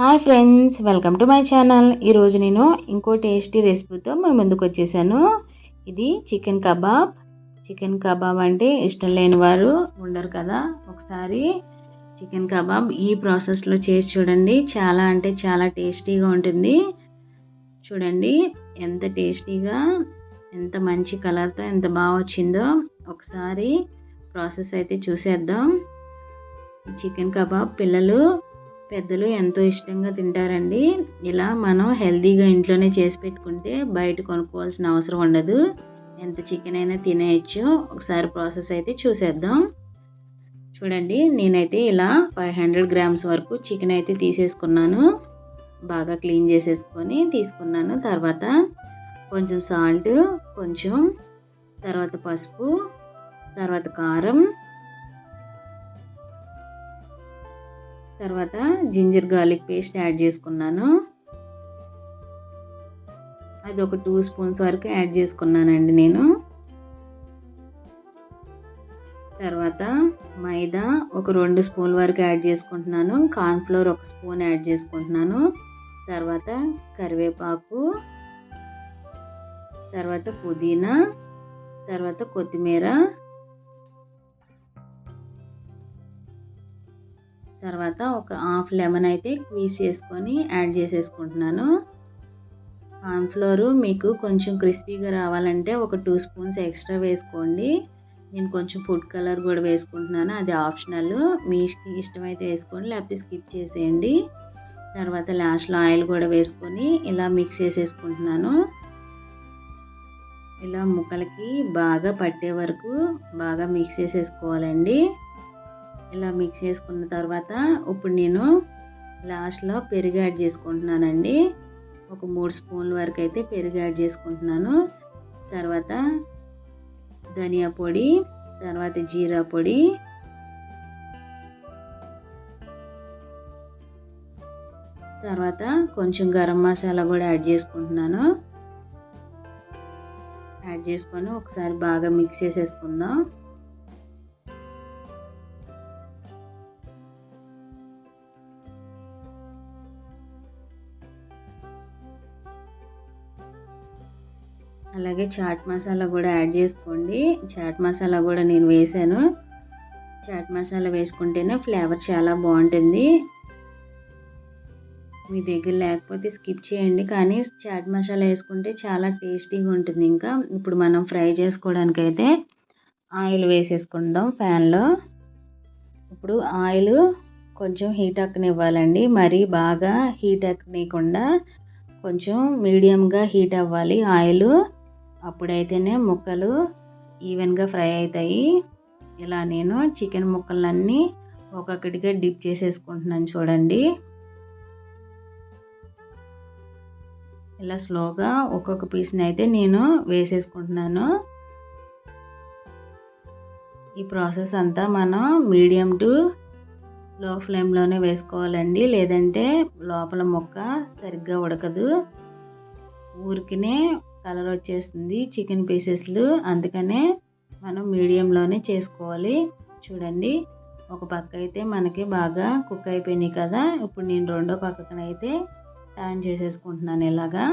Hi friends welcome to my channel. ఈరోజు నేను ఇంకో టేస్టీ రెసిపీతో మేము ముందుకు వచ్చేసాను. ఇది చికెన్ కబాబ్. చికెన్ కబాబ్ అంటే ఇష్టం లేని వారు ఉండరు కదా. ఒకసారి చికెన్ కబాబ్ ఈ ప్రాసెస్లో చేసి చూడండి. చాలా అంటే చాలా టేస్టీగా ఉంటుంది. చూడండి ఎంత టేస్టీగా ఎంత మంచి కలర్తో ఎంత బాగా వచ్చిందో. ఒకసారి ప్రాసెస్ అయితే చూసేద్దాం. చికెన్ కబాబ్ పిల్లలు పెద్దలు ఎంతో ఇష్టంగా తింటారండి. ఇలా మనం హెల్తీగా ఇంట్లోనే చేసి పెట్టుకుంటే బయట కొనుక్కోవాల్సిన అవసరం ఉండదు. ఎంత చికెన్ అయినా తినేయచ్చు. ఒకసారి ప్రాసెస్ అయితే చూసేద్దాం. చూడండి నేనైతే ఇలా ఫైవ్ హండ్రెడ్ గ్రామ్స్ వరకు చికెన్ అయితే తీసేసుకున్నాను. బాగా క్లీన్ చేసేసుకొని తీసుకున్నాను. తర్వాత కొంచెం సాల్ట్ కొంచెం తర్వాత పసుపు తర్వాత కారం తర్వాత జింజర్ గార్లిక్ పేస్ట్ యాడ్ చేసుకున్నాను. అది ఒక టూ స్పూన్స్ వరకు యాడ్ చేసుకున్నానండి నేను. తర్వాత మైదా ఒక రెండు స్పూన్ వరకు యాడ్ చేసుకుంటున్నాను. కార్న్ఫ్లోర్ ఒక స్పూన్ యాడ్ చేసుకుంటున్నాను. తర్వాత కరివేపాకు. తర్వాత పుదీనా. తర్వాత కొత్తిమీర. తర్వాత ఒక హాఫ్ లెమన్ అయితే క్వీజ్ చేసుకొని యాడ్ చేసేసుకుంటున్నాను. కార్న్ఫ్లోరు మీకు కొంచెం క్రిస్పీగా రావాలంటే ఒక టూ స్పూన్స్ ఎక్స్ట్రా వేసుకోండి. నేను కొంచెం ఫుడ్ కలర్ కూడా వేసుకుంటున్నాను అది ఆప్షనల్. మీ ఇష్టమైతే వేసుకోండి లేకపోతే స్కిప్ చేసేయండి. తర్వాత లాస్ట్లో ఆయిల్ కూడా వేసుకొని ఇలా మిక్స్ చేసేసుకుంటున్నాను. ఇలా ముక్కలకి బాగా పట్టే వరకు బాగా మిక్స్ చేసేసుకోవాలండి. ఇలా మిక్స్ చేసుకున్న తర్వాత ఇప్పుడు నేను లాస్ట్లో పెరుగు యాడ్ చేసుకుంటున్నానండి. ఒక మూడు స్పూన్ల వరకు అయితే పెరుగు యాడ్ చేసుకుంటున్నాను. తర్వాత ధనియా పొడి తర్వాత జీరా పొడి. తర్వాత కొంచెం గరం మసాలా కూడా యాడ్ చేసుకుంటున్నాను. యాడ్ చేసుకొని ఒకసారి బాగా మిక్స్ చేసేసుకుందాం. అలాగే చాట్ మసాలా కూడా యాడ్ చేసుకోండి. చాట్ మసాలా కూడా నేను వేసాను చాట్ మసాలా వేసుకుంటేనే ఫ్లేవర్ చాలా బాగుంటుంది. మీ దగ్గర లేకపోతే స్కిప్ చేయండి. కానీ చాట్ మసాలా వేసుకుంటే చాలా టేస్టీగా ఉంటుంది ఇంకా. ఇప్పుడు మనం ఫ్రై చేసుకోవడానికి అయితే ఆయిల్ వేసేసుకుందాం ఫ్యాన్లో ఇప్పుడు ఆయిల్ కొంచెం హీట్ అక్కనివ్వాలండి. మరీ బాగా హీట్ అక్కనివ్వకుండా కొంచెం మీడియంగా హీట్ అవ్వాలి ఆయిల్. అప్పుడైతేనే ముక్కలు ఈవెన్గా ఫ్రై అవుతాయి ఇలా నేను చికెన్ ముక్కలన్నీ ఒక్కొక్కటిగా డిప్ చేసేసుకుంటున్నాను చూడండి. ఇలా స్లోగా ఒక్కొక్క పీస్ని అయితే నేను వేసేసుకుంటున్నాను. ఈ ప్రాసెస్ అంతా మనం మీడియం టు లో ఫ్లేమ్లోనే వేసుకోవాలండి. లేదంటే లోపల ముక్క సరిగ్గా ఉడకదు. ఊరికినే కలర్ వచ్చేస్తుంది చికెన్ పీసెస్లు. అందుకనే మనం మీడియంలోనే చేసుకోవాలి. చూడండి ఒక పక్క అయితే మనకి బాగా కుక్ అయిపోయినాయి కదా. ఇప్పుడు నేను రెండో పక్కకనైతే టర్న్ చేసేసుకుంటున్నాను ఇలాగా.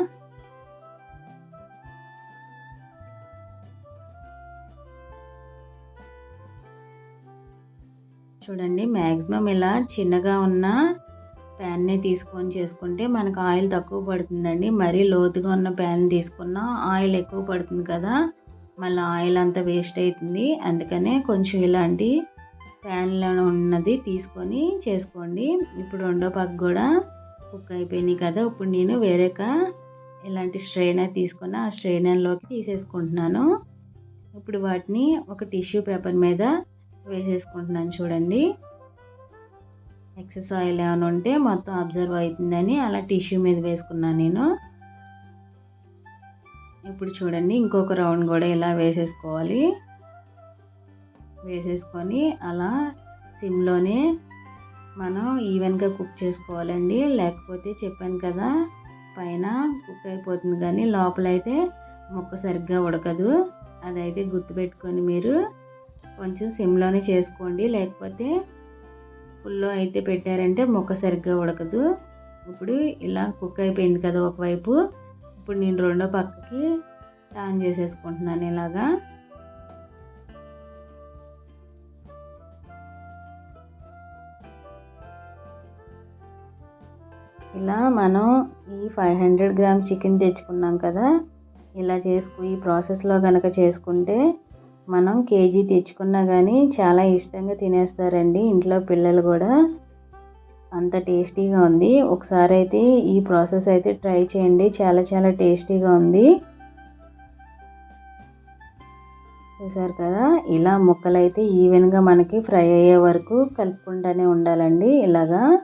చూడండి మ్యాక్సిమం ఇలా చిన్నగా ఉన్న ప్యాన్ని తీసుకొని చేసుకుంటే మనకు ఆయిల్ తక్కువ పడుతుందండి. మరీ లోతుగా ఉన్న ప్యాన్ తీసుకున్న ఆయిల్ ఎక్కువ పడుతుంది కదా. మళ్ళీ ఆయిల్ అంతా వేస్ట్ అవుతుంది అందుకనే కొంచెం ఇలాంటి ప్యాన్లో ఉన్నది తీసుకొని చేసుకోండి. ఇప్పుడు రెండో పక్క కూడా కుక్ అయిపోయినాయి కదా. ఇప్పుడు నేను వేరేక ఇలాంటి స్ట్రైనర్ తీసుకొని ఆ స్ట్రైనర్లోకి తీసేసుకుంటున్నాను. ఇప్పుడు వాటిని ఒక టిష్యూ పేపర్ మీద వేసేసుకుంటున్నాను చూడండి. ఎక్సెస్ ఆయిల్ ఏమైనా ఉంటే మొత్తం అబ్జర్వ్ అవుతుందని అలా టిష్యూ మీద వేసుకున్నాను నేను. ఇప్పుడు చూడండి ఇంకొక రౌండ్ కూడా ఇలా వేసేసుకోవాలి. వేసేసుకొని అలా సిమ్లోనే మనం ఈవెన్గా కుక్ చేసుకోవాలండి. లేకపోతే చెప్పాను కదా పైన కుక్ అయిపోతుంది కానీ లోపలైతే ముక్క సరిగ్గా ఉడకదు. అదైతే గుర్తుపెట్టుకొని మీరు కొంచెం సిమ్లోనే చేసుకోండి. లేకపోతే ఫుల్లో అయితే పెట్టారంటే మొక్క సరిగ్గా ఉడకదు. ఇప్పుడు ఇలా కుక్ అయిపోయింది కదా ఒకవైపు. ఇప్పుడు నేను రెండో పక్కకి టర్న్ చేసేసుకుంటున్నాను ఇలాగా. ఇలా మనం ఈ ఫైవ్ హండ్రెడ్ గ్రామ్ చికెన్ తెచ్చుకున్నాం కదా. ఇలా చేసుకు ఈ ప్రాసెస్లో కనుక చేసుకుంటే మనం కేజీ తెచ్చుకున్నా కానీ చాలా ఇష్టంగా తినేస్తారండి ఇంట్లో పిల్లలు కూడా. అంత టేస్టీగా ఉంది. ఒకసారి అయితే ఈ ప్రాసెస్ అయితే ట్రై చేయండి. చాలా చాలా టేస్టీగా ఉంది. చూసారు కదా? ఇలా ముక్కలు అయితే ఈవెన్గా మనకి ఫ్రై అయ్యే వరకు కలుపుకుంటూనే ఉండాలండి. ఇలాగా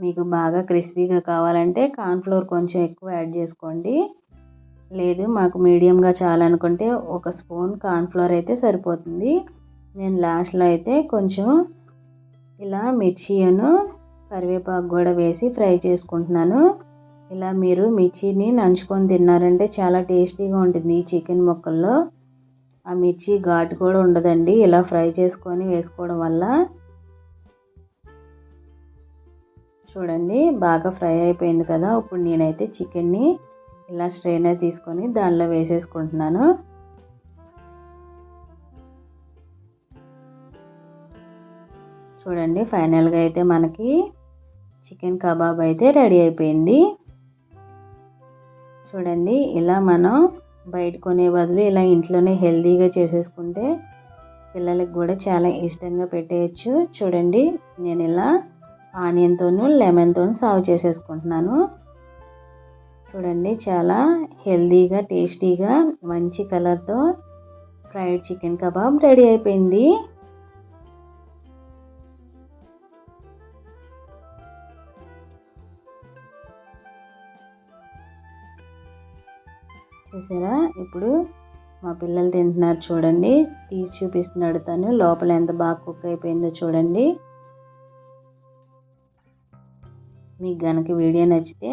మీకు బాగా క్రిస్పీగా కావాలంటే కార్న్ఫ్లోర్ కొంచెం ఎక్కువ యాడ్ చేసుకోండి. లేదు మాకు మీడియంగా చాలనుకుంటే ఒక స్పూన్ కార్న్ఫ్లోర్ అయితే సరిపోతుంది. నేను లాస్ట్లో అయితే కొంచెం ఇలా మిర్చిను కరివేపాకు కూడా వేసి ఫ్రై చేసుకుంటున్నాను. ఇలా మీరు మిర్చిని నంచుకొని తిన్నారంటే చాలా టేస్టీగా ఉంటుంది ఈ చికెన్ ముక్కల్లో. ఆ మిర్చి ఘాటు కూడా ఉండదండి ఇలా ఫ్రై చేసుకొని వేసుకోవడం వల్ల. చూడండి బాగా ఫ్రై అయిపోయింది కదా ఇప్పుడు నేనైతే చికెన్ని ఇలా స్ట్రైనర్ తీసుకొని దానిలో వేసేసుకుంటున్నాను. చూడండి ఫైనల్గా అయితే మనకి చికెన్ కబాబ్ అయితే రెడీ అయిపోయింది. చూడండి ఇలా మనం బయట కొనే బదులు ఇలా ఇంట్లోనే హెల్తీగా చేసేసుకుంటే పిల్లలకి కూడా చాలా ఇష్టంగా పెట్టేయచ్చు. చూడండి నేను ఇలా ఆనియన్తోనూ లెమన్తో సర్వ్ చేసేసుకుంటున్నాను. చూడండి చాలా హెల్తీగా టేస్టీగా మంచి కలర్తో ఫ్రైడ్ చికెన్ కబాబ్ రెడీ అయిపోయింది. చూసారా? ఇప్పుడు మా పిల్లలు తింటున్నారు చూడండి. తీసి చూపిస్తున్నాడు తను. లోపల ఎంత బాగా కుక్ అయిపోయిందో చూడండి. మీకు కనుక వీడియో నచ్చితే